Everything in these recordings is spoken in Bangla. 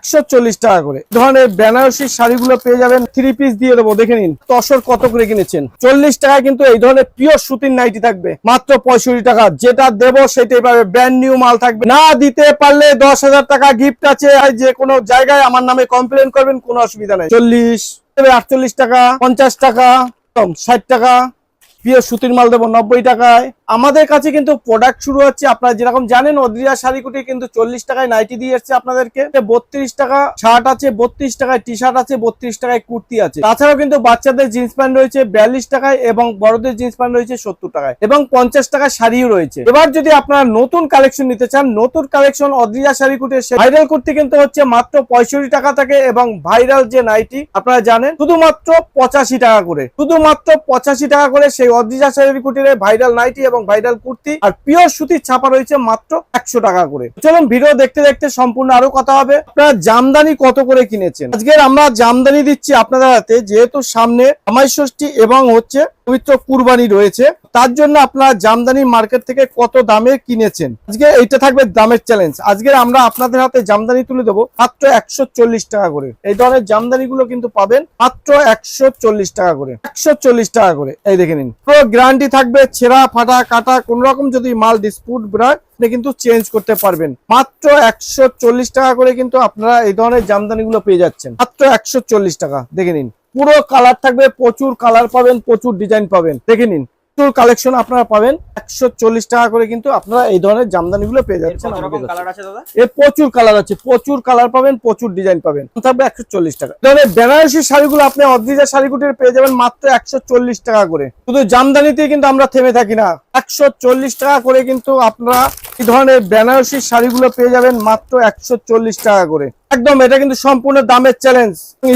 একশো চল্লিশ টাকা করে। ধরনের বেনারসি শাড়িগুলো পেয়ে যাবেন থ্রি পিস দিয়ে দেবো, দেখে নিন। তসর কত করে কিনেছেন? চল্লিশ টাকায় কিন্তু এই ধরনের পিওর সুতির নাইটি থাকবে, মাত্র পঁয়ষট্টি টাকা। যেটা দেবো সেটাই পাবে ব্র্যান্ড নিউ মাল থাকবে। না দিতে পারলে দশ হাজার টাকা গিফট আছে যে কোনো জায়গায় আমার নামে কমপ্লেন করবেন, কোনো অসুবিধা নেই। চল্লিশ আটচল্লিশ টাকা, পঞ্চাশ টাকা ষাট টাকা। পিওর সুতির মাল দেবো নব্বই টাকায়। আমাদের কাছে কিন্তু প্রোডাক্ট শুরু হচ্ছে, আপনারা যেরকম জানেন অদ্রিয়া শাড়িকুটি কিন্তু চল্লিশ টাকায় নাইটি দিয়ে এসছে আপনাদেরকে। বত্রিশ টাকা শার্ট আছে, বত্রিশ টাকায় টি শার্ট আছে, বত্রিশ টাকায় কুর্তি আছে। তাছাড়াও কিন্তু বাচ্চাদের জিন্স প্যান্ট রয়েছে বিয়াল্লিশ টাকায় এবং বড়দের জিন্স প্যান্ট রয়েছে সত্তর টাকায় এবং পঞ্চাশ টাকায় শাড়িও রয়েছে। এবার যদি আপনারা নতুন কালেকশন নিতে চান, নতুন কালেকশন অদ্রিয়া শাড়িকুটি ভাইরাল কুর্তি কিন্তু হচ্ছে মাত্র পঁয়ষট্টি টাকা থেকে এবং ভাইরাল যে নাইটি আপনারা জানেন, শুধুমাত্র পঁচাশি টাকা করে। শুধুমাত্র পঁচাশি টাকা করে সেই অদ্রিজা শাড়িকুটির ভাইরাল নাইটি এবং ভাইরাল কুর্তি আর পিওর সুতির ছাপা রয়েছে মাত্র একশো টাকা করে। চলুন ভিডিও দেখতে দেখতে সম্পূর্ণ আরও কথা হবে। আপনারা জামদানি কত করে কিনেছেন? আজকের আমরা জামদানি দিচ্ছি আপনাদের হাতে, যেহেতু সামনে আমায় ষষ্ঠী এবং হচ্ছে পবিত্র কুরবানি রয়েছে। তার জন্য আপনারা জামদানি মার্কেট থেকে কত দামে কিনেছেন? আজকে এইটা থাকবে দামের চ্যালেঞ্জ আজকে আমরা আপনাদের হাতে জামদানি তুলে দেবো মাত্র একশো চল্লিশ টাকা করে। এই ধরনের জামদানি গুলো কিন্তু পাবেন মাত্র একশো চল্লিশ টাকা করে। একশো চল্লিশ টাকা করে। এই দেখে নিন। পুরো গ্যারান্টি থাকবে ছেঁড়া, ফাটা, কাটা, কোন রকম যদি মাল ডিসপুট বেরোয় আপনি কিন্তু চেঞ্জ করতে পারবেন। মাত্র একশো চল্লিশ টাকা করে কিন্তু আপনারা এই ধরনের জামদানি গুলো পেয়ে যাচ্ছেন। মাত্র একশো চল্লিশ টাকা। দেখে নিন। পুরো কালার থাকবে প্রচুর কালার পাবেন প্রচুর ডিজাইন পাবেন। দেখে নিন। প্রচুর কালেকশন আপনারা পাবেন। একশো চল্লিশ টাকা করে কিন্তু আপনারা এই ধরনের জামদানি গুলো পেয়ে যাচ্ছেন এর প্রচুর কালার আছে প্রচুর কালার পাবেন প্রচুর ডিজাইন পাবেন। থাকবে একশো চল্লিশ টাকা। ধরনের বেনারসি শাড়িগুলো আপনি অদ্রিজা শাড়িগুটির পেয়ে যাবেন মাত্র একশো চল্লিশ টাকা করে। শুধু জামদানিতে কিন্তু আমরা থেমে থাকি না। একশো চল্লিশ টাকা করে কিন্তু আপনারা এই ধরনের বেনারসি শাড়িগুলো পেয়ে যাবেন মাত্র একশো চল্লিশ টাকা করে। একদম এটা কিন্তু সম্পূর্ণ দামের চ্যালেঞ্জ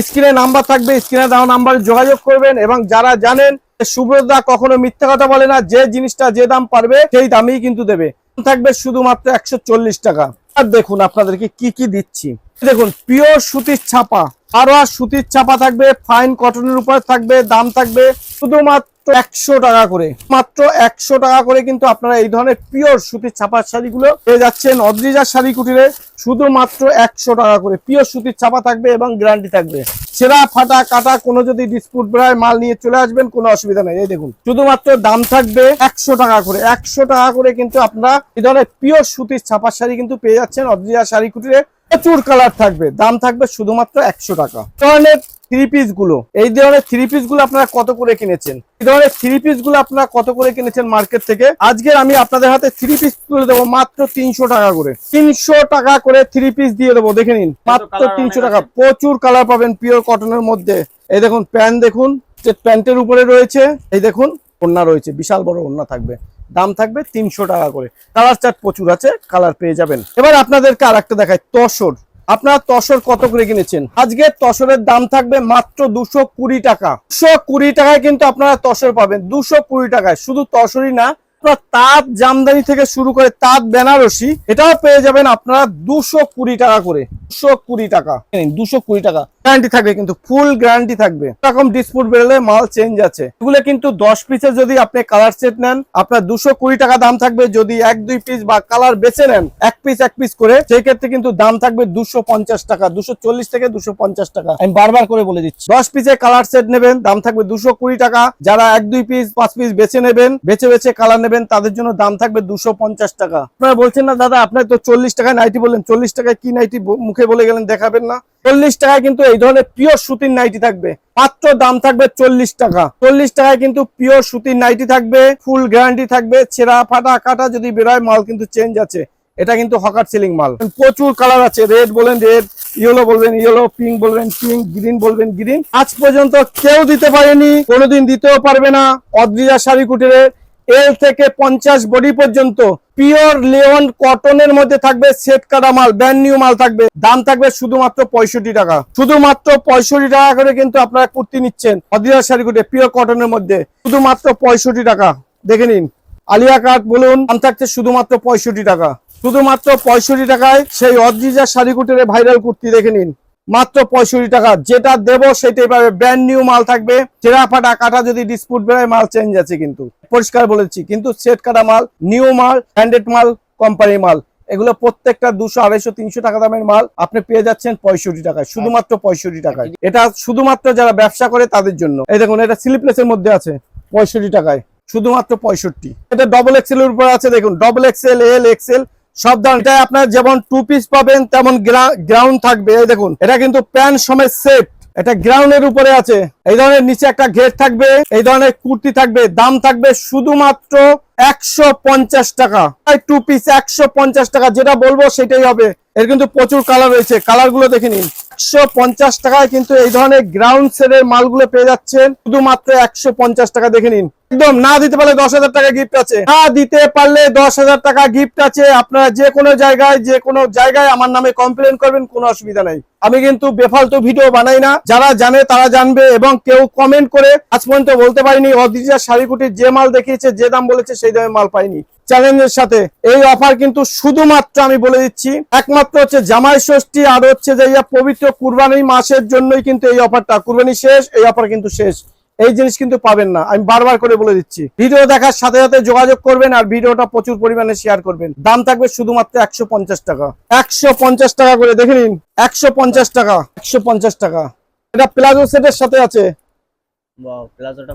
স্ক্রিনে নাম্বার থাকবে স্ক্রিনে দেওয়া নাম্বারে যোগাযোগ করবেন এবং যারা জানেন সুব্রতদা কখনো মিথ্যা কথা বলে না, যে জিনিসটা যে দাম পারবে সেই দামেই কিন্তু দেবে। থাকবে শুধুমাত্র একশো চল্লিশ টাকা। আর দেখুন আপনাদেরকে কি কি দিচ্ছি। দেখুন পিওর সুতির ছাপা। আরও আর সুতির ছাপা থাকবে ফাইন কটনের উপর থাকবে, দাম থাকবে শুধুমাত্র একশো টাকা করে। মাত্র একশো টাকা করে কিন্তু আপনারা এই ধরনের পিওর সুতির ছাপার শাড়িগুলো পেয়ে যাচ্ছেন অদ্রিজার শাড়ি কুটিরে, শুধুমাত্র একশো টাকা করে। পিওর সুতির ছাপা থাকবে এবং গ্যারান্টি থাকবে। ছেঁড়া ফাটা কাটা কোনো যদি ডিসপুট বেড়ায় মাল নিয়ে চলে আসবেন, কোনো অসুবিধা নেই। এই দেখুন, শুধুমাত্র দাম থাকবে একশো টাকা করে। একশো টাকা করে কিন্তু আপনারা এই ধরনের পিওর সুতির ছাপার শাড়ি কিন্তু পেয়ে যাচ্ছেন অদ্রিজা শাড়ি কুটিরে। প্রচুর কালার থাকবে। দাম থাকবে শুধুমাত্র একশো টাকা। ধরনের থ্রি পিসগুলো এই ধরনের থ্রি পিসগুলো আপনারা কত করে কিনেছেন? এই ধরনের থ্রি পিসগুলো আপনারা কত করে কিনেছেন মার্কেট থেকে? আজকে আমি আপনাদের হাতে থ্রি পিস তুলে দেবো মাত্র তিনশো টাকা করে। তিনশো টাকা করে থ্রি পিস দিয়ে দেবো দেখে নিন। মাত্র তিনশো টাকা। প্রচুর কালার পাবেন পিওর কটনের মধ্যে। এই দেখুন প্যান্ট দেখুন যে প্যান্টের উপরে রয়েছে এই দেখুন ওন্না রয়েছে বিশাল বড় ওন্না থাকবে। দাম থাকবে তিনশো টাকা করে। কালার চার্ট প্রচুর আছে কালার পেয়ে যাবেন। এবার আপনাদেরকে আর একটা দেখায় তসর। আপনারা তসর কত করে কিনেছেন? আজকে তসরের দাম থাকবে মাত্র দুশো কুড়ি টাকা। দুশো কুড়ি টাকায় কিন্তু আপনারা তসর পাবেন, দুশো কুড়ি টাকায়। শুধু তসরই না, আপনারা তাঁত জামদানি থেকে শুরু করে তাঁত বেনারসি, এটাও পেয়ে যাবেন আপনারা দুশো কুড়ি টাকা করে। দুশো কুড়ি টাকা। দুশো কুড়ি টাকা। গ্যারান্টি থাকবে, কিন্তু ফুল গ্যারান্টি থাকবে। এরকম ডিসপুট বেরোলে মাল চেঞ্জ আছে। এগুলো কিন্তু দশ পিসের যদি আপনি কালার সেট নেন, আপনার দুশো কুড়ি টাকা দাম থাকবে যদি এক, দুই পিস বা কালার বেছে নেন, এক পিস এক পিস করে, সেই ক্ষেত্রে কিন্তু দাম থাকবে দুশো পঞ্চাশ টাকা, দুশো চল্লিশ থেকে দুশো পঞ্চাশ টাকা। আমি বারবার করে বলে দিচ্ছি, দশ পিসের কালার সেট নেবেন, দাম থাকবে দুশো কুড়ি টাকা। যারা এক, দুই পিস পাঁচ পিস বেছে নেবেন, বেছে বেছে কালার নেবেন, তাদের জন্য দাম থাকবে দুশো পঞ্চাশ টাকা। আপনারা বলছেন না, দাদা, আপনার তো চল্লিশ টাকায় নাইটি বললেন, চল্লিশ টাকায় কি নাইটি মুখে বলে গেলেন, দেখাবেন না। চল্লিশ টাকায় কিন্তু এই ধরনের পিওর সুতির নাইটি থাকবে। মাত্র দাম থাকবে চল্লিশ টাকা। চল্লিশ টাকায় কিন্তু পিওর সুতির নাইটি থাকবে ফুল গ্যারান্টি থাকবে, ছেঁড়া ফাটা কাটা যদি বেরোয়, মাল কিন্তু চেঞ্জ আছে। এটা কিন্তু হকার সেলিং মাল। প্রচুর কালার আছে রেড বলেন রেড ইয়েলো বলবেন ইয়েলো পিঙ্ক বলবেন পিঙ্ক গ্রিন বলবেন গ্রিন আজ পর্যন্ত কেউ দিতে পারেনি, কোনোদিন দিতেও পারবে না। অদ্রিজা শাড়ি কুটিরের এল থেকে পঞ্চাশ বডি পর্যন্ত পিওর লিওন কটনের মধ্যে থাকবে সেট কাটা মাল ব্র্যান্ড নিউ মাল থাকবে। দাম থাকবে শুধুমাত্র পঁয়ষট্টি টাকা। শুধুমাত্র পঁয়ষট্টি টাকা করে কিন্তু আপনারা কুর্তি নিচ্ছেন অদিরা শাড়িগুটে পিওর কটনের মধ্যে। শুধুমাত্র পঁয়ষট্টি টাকা। দেখে নিন। আলিয়া কাট বলুন, দাম থাকছে শুধুমাত্র পঁয়ষট্টি টাকা। শুধুমাত্র পঁয়ষট্টি টাকায় সেই অদ্রিজা শাড়িকুটের ভাইরাল কুর্তি দেখে নিন। মাত্র পঁয়ষট্টি টাকা। যেটা দেবো সেটাই পাবে ব্র্যান্ড নিউ মাল থাকবে। চেরা ফাটা কাটা যদি ডিসপুট বেরোয় মাল চেঞ্জ আছে কিন্তু। পরিষ্কার বলেছি কিন্তু সেট কাটা মাল নিউ মাল হ্যান্ডেড মাল কোম্পানির মাল এগুলো প্রত্যেকটা দুশো আড়াইশো তিনশো টাকা দামের মাল আপনি পেয়ে যাচ্ছেন পঁয়ষট্টি টাকায় শুধুমাত্র পঁয়ষট্টি টাকায়। এটা শুধুমাত্র যারা ব্যবসা করে তাদের জন্য। এই দেখুন এটা স্লিপলেসের মধ্যে আছে পঁয়ষট্টি টাকায় শুধুমাত্র পঁয়ষট্টি। এটা ডবল এক্সেল এর উপর আছে দেখুন ডবল এক্সেল এল এক্সেল সব ধরনের এটা আপনার যেমন টু পিস পাবেন, তেমন গ্রাউন্ড থাকবে। দেখুন, এটা কিন্তু প্যান্ট সমেত সেট এটা গ্রাউন্ডের উপরে আছে। এই ধরনের নিচে একটা ঘের থাকবে, এই ধরনের কুর্তি থাকবে, দাম থাকবে শুধুমাত্র একশো পঞ্চাশ টাকা। টু পিস একশো পঞ্চাশ টাকা, যেটা বলব সেটাই হবে। এর কিন্তু প্রচুর কালার রয়েছে। দেখে নিন। একশো পঞ্চাশ টাকায় কিন্তু এই ধরনের গ্রাউন্ড মালগুলো পেয়ে যাচ্ছেন। শুধুমাত্র একশো পঞ্চাশ টাকা দেখে নিন। একদম না দিতে পারলে দশ হাজার টাকা গিফট আছে। না দিতে পারলে দশ হাজার টাকা গিফট আছে। আপনারা যে কোনো জায়গায়, যে কোনো জায়গায় আমার নামে কমপ্লেন করবেন, কোনো অসুবিধা নাই। আমি কিন্তু বেফালতু ভিডিও বানাই না। যারা জানে তারা জানবে এবং কেউ কমেন্ট করে আজ পর্যন্ত বলতে পারিনি। অদ্রিজা শাড়িকুটির যে মাল দেখিয়েছে, যে দাম বলেছে, সেই দামে মাল পাইনি। চ্যালেঞ্জের সাথে এই অফার কিন্তু শুধুমাত্র আমি বলে দিচ্ছি, একমাত্র হচ্ছে জামাই ষষ্ঠী আর হচ্ছে যে পবিত্র কুরবানি মাসের জন্যই কিন্তু এই অফারটা কুরবানি শেষ, এই অফার কিন্তু শেষ। এই জিনিস কিন্তু পাবেন না। আমি বারবার করে বলে দিচ্ছি। ভিডিও দেখার সাথে সাথে যোগাযোগ করবেন আর ভিডিওটা প্রচুর পরিমাণে শেয়ার করবেন। দাম থাকবে শুধুমাত্র একশো পঞ্চাশ টাকা। একশো পঞ্চাশ টাকা করে দেখে নিন। একশো পঞ্চাশ টাকা। একশো পঞ্চাশ টাকা। এটা প্লাজো সেটের সাথে আছে।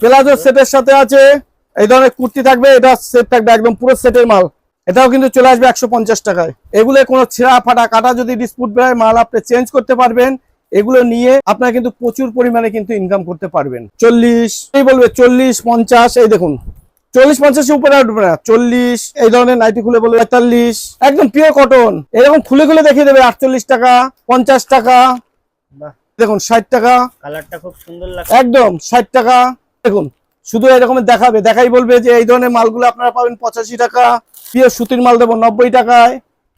প্লাজো সেটের সাথে আছে। এই ধরনের কুর্তি থাকবে। এটা সেট থাকবে একদম পুরো সেটের মাল। এটাও কিন্তু চলে আসবে একশো পঞ্চাশ টাকায়। এগুলো কোনো ছেঁড়া ফাটা কাটা যদি ডিসপুট বেড়ায় মাল আপনি চেঞ্জ করতে পারবেন। এগুলো নিয়ে আপনারা কিন্তু প্রচুর পরিমাণে কিন্তু ইনকাম করতে পারবেন। চল্লিশ এই বলবে চল্লিশ পঞ্চাশ এই দেখুন। চল্লিশ পঞ্চাশের উপরে উঠবে না। চল্লিশ এই ধরনের নাইটি খুলে বলবে পঁয়তাল্লিশ। একদম পিওর কটন এরকম খুলে খুলে দেখিয়ে দেবে আটচল্লিশ টাকা পঞ্চাশ টাকা। দেখুন ষাট টাকা। কালারটা খুব সুন্দর লাগছে। একদম ষাট টাকা। দেখুন শুধু এরকম দেখাবে। দেখাই বলবে যে এই ধরনের মালগুলো আপনারা পাবেন পঁচাশি টাকা। পিওর সুতির মাল দেবো নব্বই টাকায়।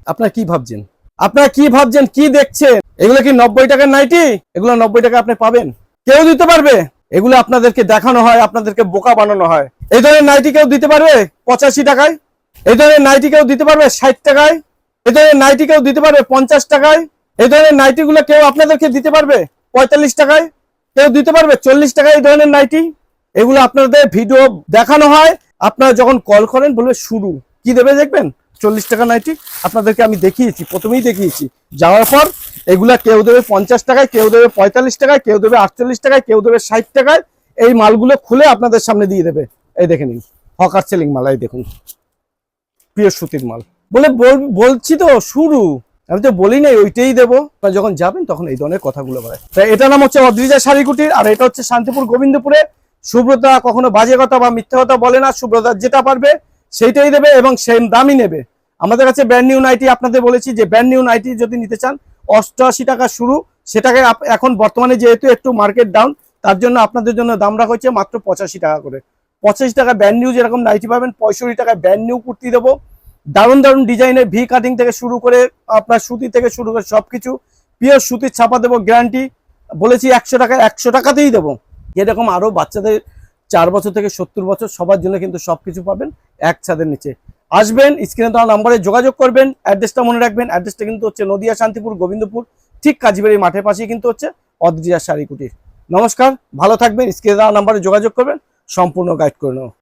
আপনারা কি ভাবছেন? আপনারা কি ভাবছেন, কি দেখছেন? এগুলো কি নব্বই টাকার নাইটি? এগুলো নব্বই টাকা আপনি পাবেন। কেউ দিতে পারবে? এগুলো আপনাদেরকে দেখানো হয়, আপনাদেরকে বোকা বানানো হয়। এই ধরনের নাইটি কেউ দিতে পারবে? পঁচাশি টাকায়। এই ধরনের নাইটি কেউ দিতে পারবে? ষাট টাকায়। এই ধরনের নাইটি কেউ দিতে পারবে? পঞ্চাশ টাকায়। এই ধরনের নাইটি গুলো কেউ আপনাদেরকে দিতে পারবে? পঁয়তাল্লিশ টাকায়। কেউ দিতে পারবে? চল্লিশ টাকায় এই ধরনের নাইটি। এগুলো আপনাদের ভিডিও দেখানো হয়। আপনারা যখন কল করেন, বলবে শুরু। কি দেবে দেখবেন? চল্লিশ টাকা নাইটি। আপনাদেরকে আমি দেখিয়েছি, প্রথমেই দেখিয়েছি। যাওয়ার পর এগুলা কেউ দেবে পঞ্চাশ টাকায়, কেউ দেবে পঁয়তাল্লিশ টাকায়, কেউ দেবে আটচল্লিশ টাকায়, কেউ দেবে ষাট টাকায়। এই মালগুলো খুলে আপনাদের সামনে দিয়ে দেবে। এই দেখে নিন, হকার সেলিং মাল, এই দেখুন। প্রিয় সুতির মাল। বলে বল- বলছি তো, শুরু। আমি তো বলি নাই, ওইটাই দেবো। যখন যাবেন, তখন এই ধরনের কথাগুলো বলে তাই এটা নাম হচ্ছে অদ্রিজা শাড়িকুটির, আর এটা হচ্ছে শান্তিপুর গোবিন্দপুরে। সুব্রতা কখনো বাজে কথা বা মিথ্যা কথা বলে না, সুব্রতা যেটা পারবে, সেইটাই দেবে এবং সেম দামই নেবে। আমাদের কাছে ব্র্যান্ড নিউ নাইটি আপনাদের বলেছি যে ব্র্যান্ড নিউ নাইটি যদি নিতে চান, অষ্টআশি টাকা শুরু। সেটাকে এখন বর্তমানে যেহেতু একটু মার্কেট ডাউন তার জন্য আপনাদের জন্য দাম রাখা হচ্ছে মাত্র পঁচাশি টাকা করে। পঁচাশি টাকা ব্র্যান্ড নিউ যেরকম নাইটি পাবেন, পঁয়ষট্টি টাকায় ব্র্যান্ড নিউ কুর্তি দেবো। দারুণ দারুণ ডিজাইনের ভি কাটিং থেকে শুরু করে আপনার সুতি থেকে শুরু করে সব কিছু পিওর সুতির ছাপা দেবো গ্যারান্টি বলেছি একশো টাকা, একশো টাকাতেই দেবো। যেরকম আরও বাচ্চাদের চার বছর থেকে সত্তর বছর সবার জন্য কিন্তু সব কিছু পাবেন, এক ছাদের নিচে। আসবেন স্ক্রিনে দেওয়া নাম্বারে যোগাযোগ করবেন অ্যাড্রেসটা মনে রাখবেন অ্যাড্রেসটা কিন্তু হচ্ছে নদিয়া, শান্তিপুর, গোবিন্দপুর, ঠিক কাজীবাড়ি মাঠের পাশেই কিন্তু হচ্ছে অদ্রিজার শাড়ি কুটির। নমস্কার, ভালো থাকবেন স্ক্রিনে দেওয়া নাম্বারে যোগাযোগ করবেন, সম্পূর্ণ গাইড করে নেব।